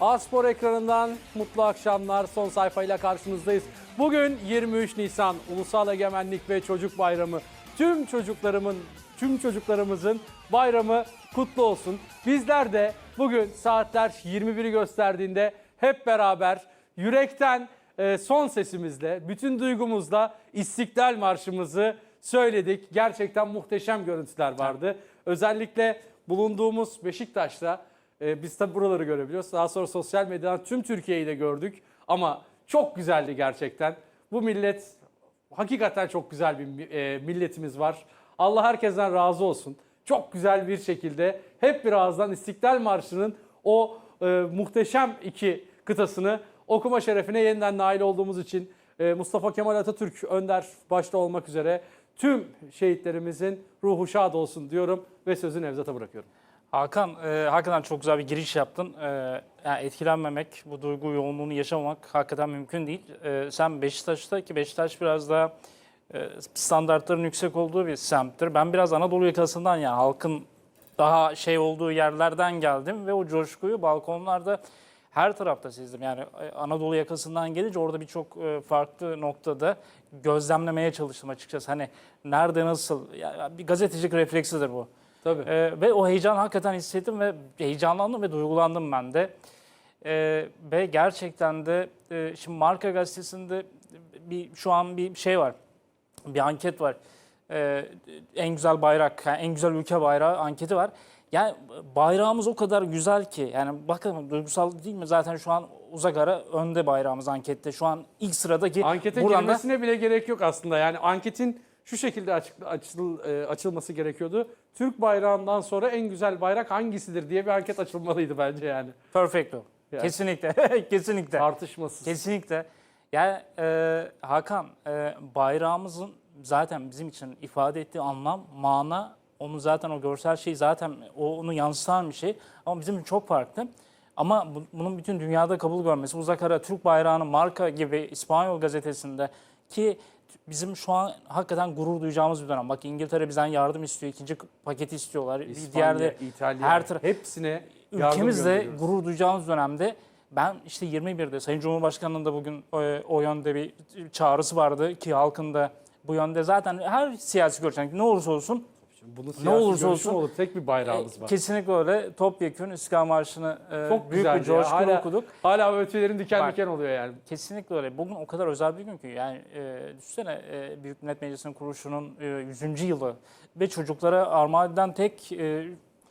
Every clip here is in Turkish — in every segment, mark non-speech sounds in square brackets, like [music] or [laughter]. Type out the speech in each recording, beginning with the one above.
A-Spor ekranından mutlu akşamlar. Son sayfayla karşınızdayız. Bugün 23 Nisan Ulusal Egemenlik ve Çocuk Bayramı. Tüm çocuklarımın, tüm çocuklarımızın bayramı kutlu olsun. Bizler de bugün saatler 21'i gösterdiğinde hep beraber yürekten e, son sesimizle, bütün duygumuzla İstiklal Marşımızı söyledik. Gerçekten muhteşem görüntüler vardı. Özellikle bulunduğumuz Beşiktaş'ta e, biz tabi buraları görebiliyoruz. Daha sonra sosyal medyadan tüm Türkiye'yi de gördük. Ama çok güzeldi gerçekten. Bu millet hakikaten çok güzel bir e, milletimiz var. Allah herkesten razı olsun. Çok güzel bir şekilde hep bir ağızdan İstiklal Marşı'nın o e, muhteşem iki kıtasını okuma şerefine yeniden nail olduğumuz için e, Mustafa Kemal Atatürk Önder başta olmak üzere tüm şehitlerimizin ruhu şad olsun diyorum ve sözü Nevzat'a bırakıyorum. Hakan, e, hakikaten çok güzel bir giriş yaptın. E, yani etkilenmemek, bu duygu yoğunluğunu yaşamamak hakikaten mümkün değil. E, sen Beşiktaş'ta ki Beşiktaş biraz daha e, standartların yüksek olduğu bir semttir. Ben biraz Anadolu yakasından yani halkın daha şey olduğu yerlerden geldim ve o coşkuyu balkonlarda her tarafta sezdim. Yani e, Anadolu yakasından gelince orada birçok e, farklı noktada gözlemlemeye çalıştım açıkçası. Hani nerede nasıl, ya bir gazetecilik refleksidir bu. Tabii. Ee, ve o heyecan hakikaten hissettim ve heyecanlandım ve duygulandım ben de. Ee, ve gerçekten de e, şimdi Marka Gazetesi'nde bir şu an bir şey var. Bir anket var. Ee, en güzel bayrak, yani en güzel ülke bayrağı anketi var. Yani bayrağımız o kadar güzel ki yani bakın duygusal değil mi zaten şu an uzak ara önde bayrağımız ankette. Şu an ilk sıradaki Ankete buradan da girmesine bile gerek yok aslında. Yani anketin şu şekilde açık, açıl, e, açılması gerekiyordu. Türk bayrağından sonra en güzel bayrak hangisidir diye bir anket açılmalıydı bence yani. perfecto. Yani. Kesinlikle. [laughs] Kesinlikle. Tartışmasız. Kesinlikle. Yani e, Hakan e, bayrağımızın zaten bizim için ifade ettiği anlam, mana, onun zaten o görsel şey zaten o, onu yansıtan bir şey. Ama bizim için çok farklı. Ama bu- bunun bütün dünyada kabul görmesi, uzak ara Türk bayrağının marka gibi İspanyol gazetesinde ki bizim şu an hakikaten gurur duyacağımız bir dönem. Bak İngiltere bizden yardım istiyor, ikinci paketi istiyorlar. İspanya, diğerde İtalya, her hepsine ülkemizde gurur duyacağımız dönemde ben işte 21'de Sayın Cumhurbaşkanı'nın da bugün e, o yönde bir çağrısı vardı ki halkın da bu yönde zaten her siyasi görüşten ne olursa olsun Bunun ne olursa olsun- olur. Tek bir bayrağımız e, var. kesinlikle öyle topyekun İstiklal Marşı'nı e, Çok büyük bir güzeldi ya. coşkuyla Hala- okuduk. Hala ötelerim diken Bak. diken oluyor yani. Kesinlikle öyle. Bugün o kadar özel bir gün ki yani e, düşünsene e, Büyük Millet Meclisi'nin kuruluşunun e, 100. yılı ve çocuklara armağan edilen tek e,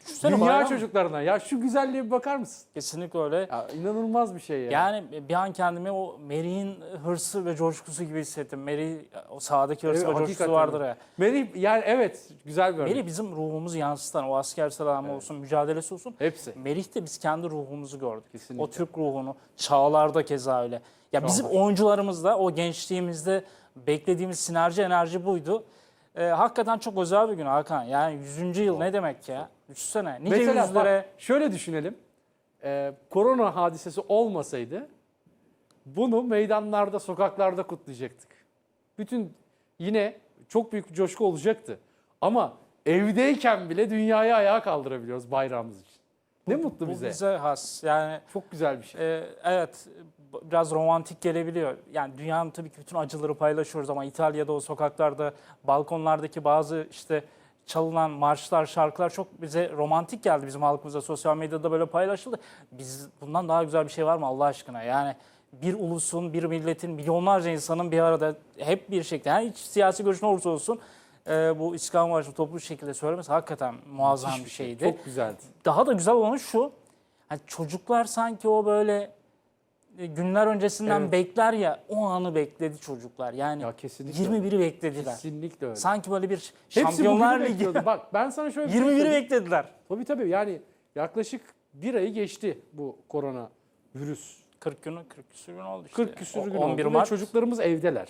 düşünsene Dünya bayram. çocuklarına. Ya şu güzelliğe bir bakar mısın? Kesinlikle öyle. Ya inanılmaz bir şey ya. Yani bir an kendimi o Merih'in hırsı ve coşkusu gibi hissettim. Merih, o sağdaki hırsı Evet, ve coşkusu vardır ya. Merih yani evet güzel bir örnek. Merih bizim ruhumuzu yansıtan, o asker selamı olsun, mücadelesi olsun. Hepsi. Merih'te biz kendi ruhumuzu gördük. Kesinlikle. O Türk ruhunu, çağlarda keza öyle. Ya bizim oyuncularımızda, o gençliğimizde beklediğimiz sinerji enerji buydu. Ee, hakikaten çok özel bir gün Hakan. Yani 100. yıl ne demek ya? Düşünsene. Nice Mesela yüzlere... bak, şöyle düşünelim. Ee, korona hadisesi olmasaydı bunu meydanlarda, sokaklarda kutlayacaktık. Bütün yine çok büyük bir coşku olacaktı. Ama evdeyken bile dünyayı ayağa kaldırabiliyoruz bayrağımız için. Ne mutlu Bu bize. bize has. Yani Çok güzel bir şey. Ee, evet biraz romantik gelebiliyor. Yani dünyanın tabii ki bütün acıları paylaşıyoruz ama İtalya'da o sokaklarda, balkonlardaki bazı işte çalınan marşlar, şarkılar çok bize romantik geldi bizim halkımıza. Sosyal medyada böyle paylaşıldı. Biz bundan daha güzel bir şey var mı Allah aşkına? Yani bir ulusun, bir milletin, milyonlarca insanın bir arada hep bir şekilde, yani hiç siyasi görüş ne olursa olsun e, bu İstiklal Marşı'nı toplu bir şekilde söylemesi hakikaten muazzam Müthiş bir şey. şeydi Çok güzeldi. daha da güzel olanı şu. Hani çocuklar sanki o böyle günler öncesinden Evet. bekler ya o anı bekledi çocuklar. Yani Ya kesinlikle. 21'i beklediler. Kesinlikle öyle. Sanki böyle bir Hepsi Şampiyonlar Ligi. Bak ben sana şöyle bir şey 21'i söyleyeyim. beklediler. Tabii tabii yani yaklaşık bir ayı geçti bu korona virüs. 40 günü 40 küsur gün oldu işte. 40 küsur O- gün 11 oldu Mart. çocuklarımız evdeler.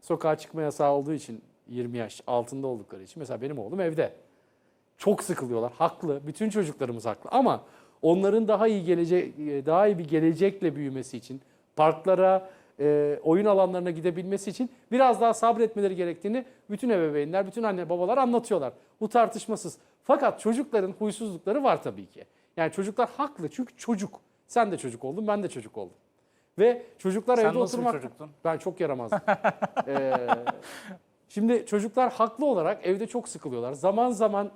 Sokağa çıkma yasağı olduğu için 20 yaş altında oldukları için mesela benim oğlum evde. Çok sıkılıyorlar. Haklı. Bütün çocuklarımız haklı ama onların daha iyi gelecek daha iyi bir gelecekle büyümesi için parklara, e, oyun alanlarına gidebilmesi için biraz daha sabretmeleri gerektiğini bütün ebeveynler, bütün anne babalar anlatıyorlar. Bu tartışmasız. Fakat çocukların huysuzlukları var tabii ki. Yani çocuklar haklı çünkü çocuk. Sen de çocuk oldun, ben de çocuk oldum. Ve çocuklar Sen evde nasıl oturmak... çocuktun? Ben çok yaramazdım. [laughs] Ee, şimdi çocuklar haklı olarak evde çok sıkılıyorlar. Zaman zaman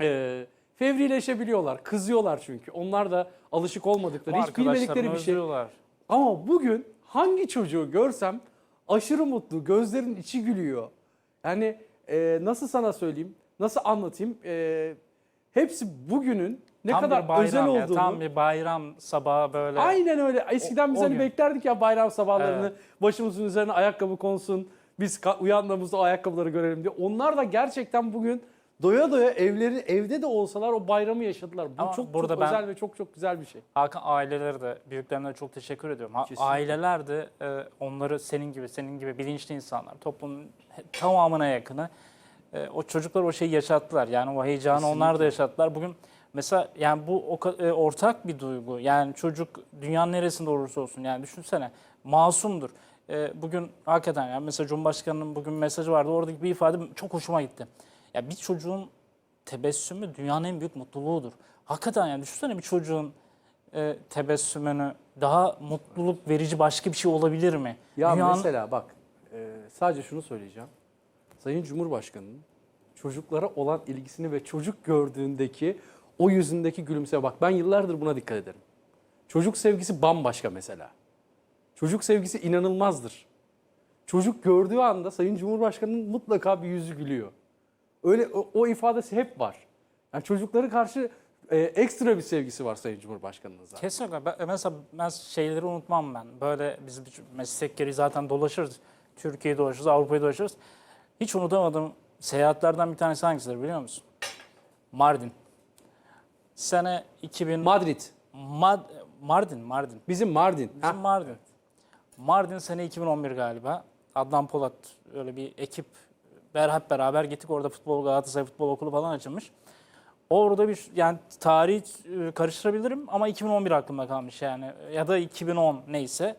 e, fevrileşebiliyorlar, kızıyorlar çünkü. Onlar da alışık olmadıkları, hiç bilmedikleri bir şey. özlüyorlar. Ama bugün hangi çocuğu görsem aşırı mutlu, gözlerin içi gülüyor. Yani e, nasıl sana söyleyeyim, nasıl anlatayım? E, hepsi bugünün ne tam kadar bir bayram özel ya, olduğunu. Tam bir bayram sabahı böyle. Aynen öyle. Eskiden O- biz o hani gün. beklerdik ya bayram sabahlarını Evet. başımızın üzerine ayakkabı konsun. Biz uyandığımızda o ayakkabıları görelim diye. Onlar da gerçekten bugün doya doya evleri evde de olsalar o bayramı yaşadılar. Bu Ama çok burada çok ben- özel ve çok çok güzel bir şey. Hakan aileleri de büyüklerine de çok teşekkür ediyorum. Ha- Kesinlikle. Aileler de e, onları senin gibi senin gibi bilinçli insanlar toplumun he- tamamına yakını e, o çocuklar o şeyi yaşattılar. Yani o heyecanı onlar da yaşattılar. Bugün mesela yani bu o, ka- e, ortak bir duygu. Yani çocuk dünyanın neresinde olursa olsun yani düşünsene masumdur. E, bugün hakikaten yani mesela Cumhurbaşkanı'nın bugün mesajı vardı. Oradaki bir ifade çok hoşuma gitti. Ya bir çocuğun tebessümü dünyanın en büyük mutluluğudur. Hakikaten yani düşünsene bir çocuğun e, tebessümünü daha mutluluk verici başka bir şey olabilir mi? Ya Dünyanın- mesela bak e, sadece şunu söyleyeceğim. Sayın Cumhurbaşkanı'nın çocuklara olan ilgisini ve çocuk gördüğündeki o yüzündeki gülümseme bak ben yıllardır buna dikkat ederim. Çocuk sevgisi bambaşka mesela. Çocuk sevgisi inanılmazdır. Çocuk gördüğü anda Sayın Cumhurbaşkanı'nın mutlaka bir yüzü gülüyor. Öyle o, o ifadesi hep var. Yani çocukları karşı e, ekstra bir sevgisi var Sayın Cumhurbaşkanı'nın zaten. Kesinlikle. Ben, mesela ben şeyleri unutmam ben. Böyle biz meslek gereği zaten dolaşırız. Türkiye'yi dolaşırız, Avrupa'yı dolaşırız. Hiç unutamadığım seyahatlerden bir tanesi hangisidir biliyor musun? Mardin. Sene 2000... Madrid. Mad- Mardin, Mardin. Bizim Mardin. Bizim Ha, Mardin. Mardin sene 2011 galiba. Adnan Polat öyle bir ekip ber hep beraber gittik orada futbol Galatasaray Futbol Okulu falan açılmış. Orada bir yani tarih e, karıştırabilirim ama 2011 aklımda kalmış yani ya da 2010 neyse.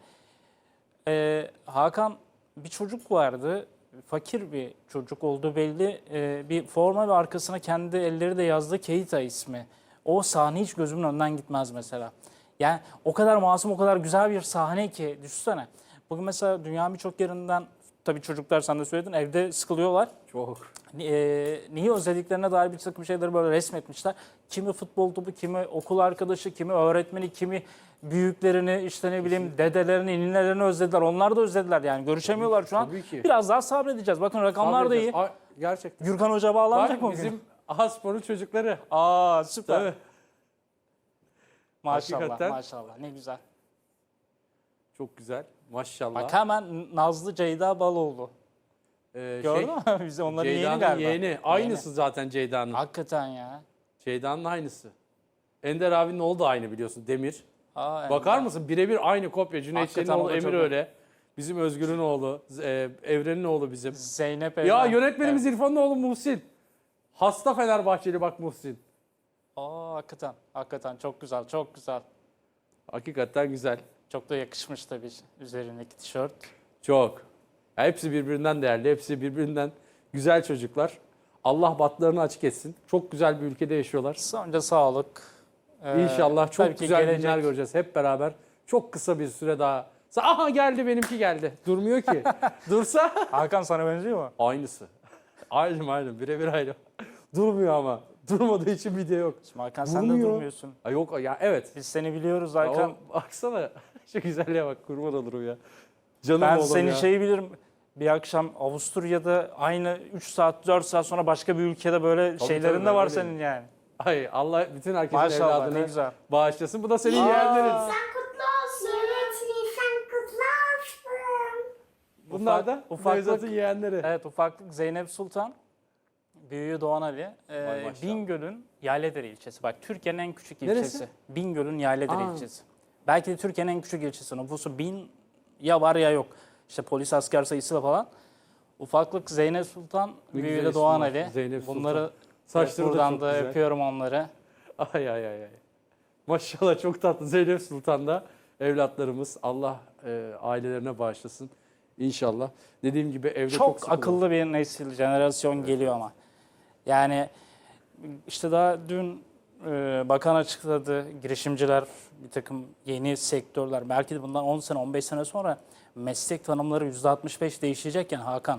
Ee, Hakan bir çocuk vardı. Fakir bir çocuk olduğu belli. Ee, bir forma ve arkasına kendi elleri de yazdı Keita ismi. O sahne hiç gözümün önünden gitmez mesela. Yani o kadar masum, o kadar güzel bir sahne ki düşünsene. Bugün mesela dünyanın birçok yerinden tabii çocuklar sen de söyledin evde sıkılıyorlar. Çok. E, neyi özlediklerine dair bir takım şeyleri böyle resmetmişler. Kimi futbol topu, kimi okul arkadaşı, kimi öğretmeni, kimi büyüklerini, işte ne bileyim dedelerini, ninelerini özlediler. Onlar da özlediler yani. Görüşemiyorlar şu an. tabii ki. Biraz daha sabredeceğiz. Bakın rakamlar da iyi. Ay, Gerçekten. Gürkan Hoca bağlanacak mı bugün? bizim Aspor'un çocukları. Aa süper. Tabii. Maşallah Hakikaten. maşallah ne güzel. Çok güzel. Maşallah. Bak hemen Nazlı Ceyda Baloğlu. Ee, Gördün mü? [laughs] Bize onların yeğeni galiba. yeğeni. Aynısı zaten Ceyda'nın. Hakikaten ya. Ceyda'nın aynısı. Ender abinin oğlu da aynı biliyorsun Demir. Aa, Bakar mısın? Birebir aynı kopya. Cüneyt Hakikaten Şen'in o oğlu da Emir çok- öyle. Bizim Özgür'ün oğlu. E, Evren'in oğlu bizim. Zeynep Ya Evren. yönetmenimiz İrfan'ın oğlu Muhsin. Hasta Fenerbahçeli bak Muhsin. Aa hakikaten. Hakikaten çok güzel, çok güzel. Hakikaten güzel. Çok da yakışmış tabii üzerindeki tişört. Çok. Ya hepsi birbirinden değerli. Hepsi birbirinden güzel çocuklar. Allah batlarını açık etsin. Çok güzel bir ülkede yaşıyorlar. Önce sağlık. ee, İnşallah çok güzel gelecek. günler göreceğiz hep beraber. Çok kısa bir süre daha. Aha geldi benimki geldi. Durmuyor ki. [laughs] Dursa Hakan sana benziyor mu? aynısı. Aynı aynı birebir aynı. Durmuyor ama. Durmadığı için video yok. Şimdi Hakan sen de Durmuyor. durmuyorsun. Ha, yok ya evet. Biz seni biliyoruz Hakan. o- baksana [laughs] şu güzelliğe bak kurban olurum ya. Canım ben oğlum seni ya. şeyi bilirim. Bir akşam Avusturya'da aynı 3 saat 4 saat sonra başka bir ülkede böyle Tabii, şeylerin tabii, de var öyle. senin yani. Ay Allah bütün herkesin Maşallah ne evladını güzel. bağışlasın. Bu da senin yeğenlerin. Nisan kutlu olsun. Evet, Nisan kutlu olsun. Bunlar da. Nevzat'ın yeğenleri. Evet ufaklık Zeynep Sultan. Büyüğü Doğan Ali. Ee. Bingöl'ün Yayladere ilçesi. Bak Türkiye'nin en küçük Neresi? ilçesi. Bingöl'ün Yayladere Aa. ilçesi. Belki de Türkiye'nin en küçük ilçesi. Nüfusu bin ya var ya yok. İşte polis asker sayısıyla falan. Ufaklık Zeynep Sultan, büyüğü Doğan. Ali. Zeynep. Bunları Saçları da buradan da güzel. öpüyorum onları. Ay ay ay ay. Maşallah çok tatlı Zeynep Sultan da evlatlarımız. Allah e, ailelerine bağışlasın. İnşallah. Dediğim gibi evde çok, Çok akıllı bir nesil, jenerasyon geliyor ama. Yani işte daha dün bakan açıkladı. Girişimciler, bir takım yeni sektörler belki de bundan 10 sene 15 sene sonra meslek tanımları %65 değişecekken Hakan